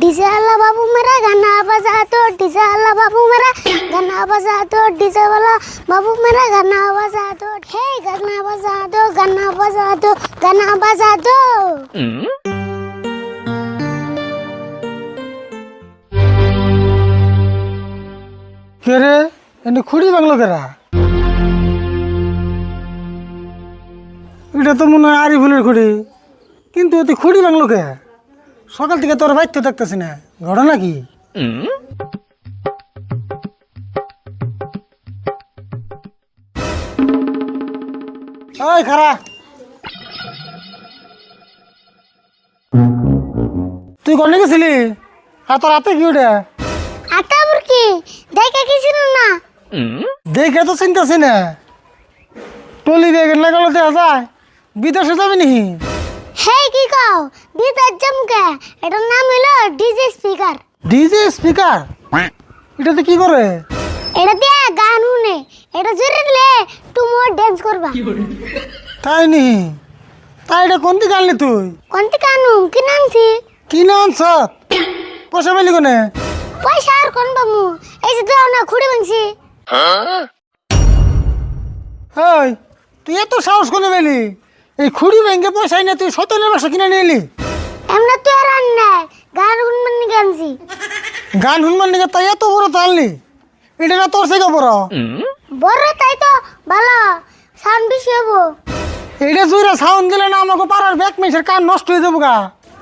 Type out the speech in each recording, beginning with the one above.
DJ वाला बाबू मेरा गाना बजा दो डीजे वाला बाबू मेरा गाना बजा दो डीजे वाला बाबू मेरा गाना बजा दो हे गाना बजा दो गाना बजा दो गाना बजा दो কে রে এনে খুঁড়ি বাংলো কেরা এটা তো মনে হয় আরি ফুলের খুঁড়ি কিন্তু এতে খুঁড়ি বাংলো কে সকাল থেকে তোর বাইতে দেখতেছি না। ঘটনা কি? ওই খারা। তুই কনে গেছিলি? আর তোর হাতে কি ওটা? আটা বুরকি দেখে কিছু না? দেখে তো চিন্তাছি না। টলি ব্যাগ লাগালো দেখা যায়। বিদেশে যাবি নাকি? কি কও বিদার জমকে এটার নাম হলো ডিজে স্পিকার। DJ speaker? এটাতে কি করে? এটা দিয়ে গান শুনে। এটা জোরে দিলে তুমি ড্যান্স করবা। তাই নি? তাই এটা কোন দিকে আনলি তুই? কোনটি কানু কি নামছি কি নাম সত? পয়সা পেলি কোনে? পয়সা আর কোন বামু এই যে দাও না খুঁড়ে ভাঙছি ওই তুই এত সাহস কোনে পেলি এই খুঁড়ি ব্যাংকে পয়সা না তুই সতেরো বাসা কিনে নিয়ে এলি? এমন তো আর আন নাই। গান শুনবেন নি গানছি গান শুনবার নিকে? তাই এত বড় তো এটা না তোর থেকে বড়? বড় তাই তো ভালো। সাউন্ড বেশি হব। এটা জুড়ে সাউন্ড দিলে না আমাকে পাড়ার ব্যাক মেসের কান নষ্ট হয়ে যাব গা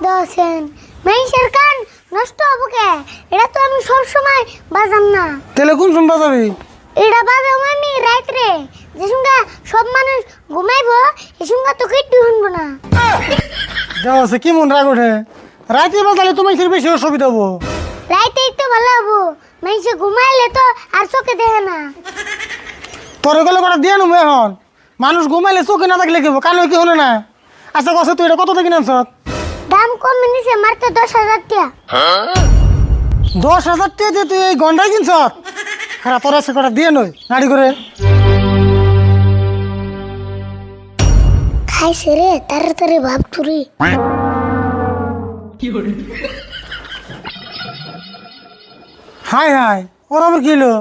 দশেন মেইসের কান নষ্ট হব কে? এটা তো আমি সব সময় বাজাম না। তাহলে কোন শুনবা যাবি এটা বাজাম আমি রাত্রে যে সঙ্গে সব মানুষ ঘুমাইবো এই সঙ্গে তো কিট্টু শুনব না। দেওয়া আছে কি মন রাগ ওঠে? রাতে বাজালে তোমার বেশি অসুবিধা হব। রাইতেই তো ভালো হব। মেইসে ঘুমাইলে তো আর চোখে দেখে না। তোর গেলে কটা দিয়ে নেব এখন? মানুষ ঘুমাইলে চোখে না থাকলে কেবো কানো কি হলো না? আচ্ছা কছে তুই এটা কত থেকে নামছ দাম কম নিছে মাত্র দশ হাজার টাকা দশ হাজার টাকা দিয়ে তুই এই গন্ডাই কিনছ খারাপ তোর আছে কটা দিয়ে নই গাড়ি করে। খাইছে রে তাড়াতাড়ি ভাব তুরি হাই হাই ওর আবার কি হলো?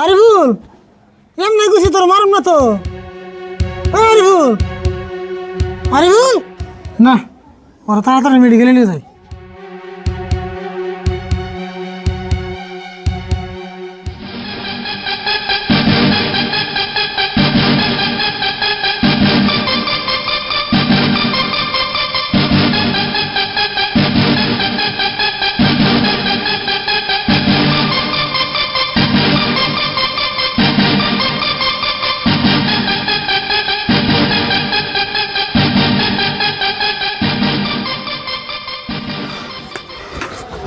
আরে ভুল এমনি গুছি তোর মারুম না তো। আরে ভুল আরে ভুল। না ওরা তাড়াতাড়ি মেডিকেলে নিয়ে যায়।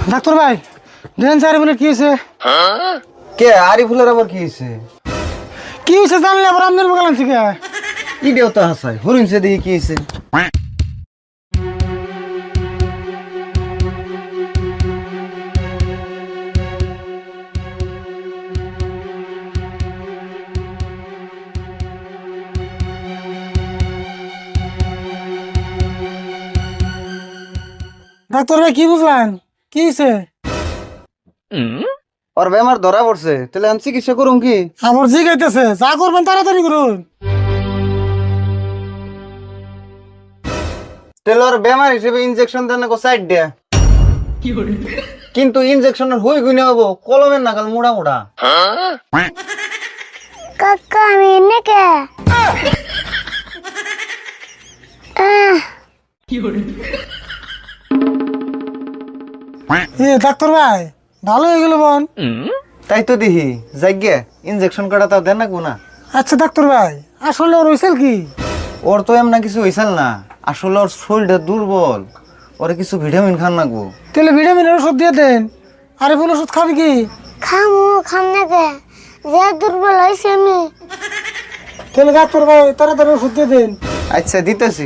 ডাক্তার ভাই দেন স্যার বলে কি হয়েছে? কে আরিফুলের আবার কি হয়েছে? কি হয়েছে জানলে আবার আমদের বকাল আনছি কে? ইডিও তো হাসাই হরিণছে দেখি কি হয়েছে? ডাক্তার ভাই কি বুঝলেন? কি হয়েছে ওর বেমার ধরা পড়ছে তাহলে আমি চিকিৎসা করুম কি? আমার জি গাইতেছে যা করবেন তাড়াতাড়ি করুন। তাহলে ওর বেমার হিসেবে ইনজেকশন দেন না সাইড দেয়া। কিন্তু ইনজেকশনের হই গুনে হব কলমের নাগাল মোড়া মোড়া। কাকা আমি এনে কে? আহ, এ ডাক্তার ভাই ভালো হয়ে গেল বোন। তাই তো দেখি যাইগে ইনজেকশন কাটা তাও দেন না কোনা আচ্ছা ডাক্তার ভাই আসলে ওর হয়েছিল কি? ওর তো এমন কিছু হয়েছিল না আসলে ওর শরীরটা দুর্বল ওরে কিছু ভিটামিন খান নাকবো তাহলে ভিটামিনের ওষুধ দিয়ে দেন আরিফুল ওষুধ খাবি কি? খামু খাম না কে? যে দুর্বল হয়েছে আমি। তাহলে ডাক্তার ভাই তাড়াতাড়ি ওষুধ দিয়ে দেন। আচ্ছা দিতেছি।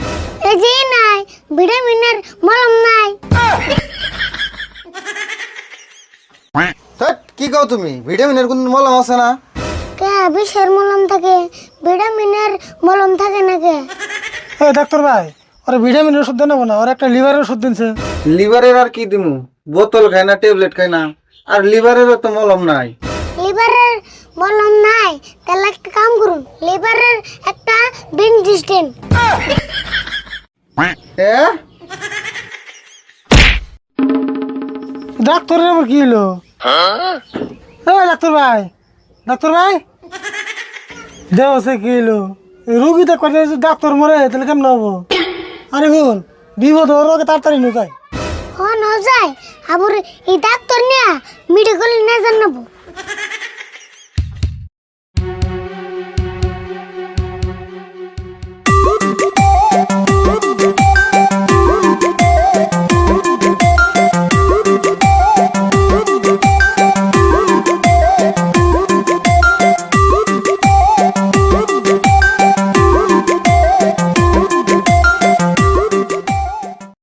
এই নাই ভিটামিনের মলম নাই। ধ্যাৎ, কি কও তুমি? ভিটামিনের কোন মলম আছে না? কে বিষের মলম থাকে ভিটামিনের মলম থাকে না কে এই ডাক্তার ভাই ওরা ভিটামিনের ওষুধ দেন না ওর একটা লিভারের ওষুধ দিনছে। লিভারের আর কি দিমু? বোতল খাই না ট্যাবলেট খাই না আর লিভারেরও তো মলম নাই। লিভারের মলম নাই তাহলে একটা কাম করুন লিভারের একটা বেনজিস্টেন এ ডাক্তারের আবার কি হলো? এই ডাক্তার ভাই ডাক্তার ভাই? দেও সে কি হলো? এই রুগী দেখবার যদি ডাক্তার মরে তাহলে কেমন হব? আরে বল বিপদ ওর আগে তাড়াতাড়ি নো যায় হন যায় আবার এই ডাক্তার নিয়ে মেডিকেল না জানাব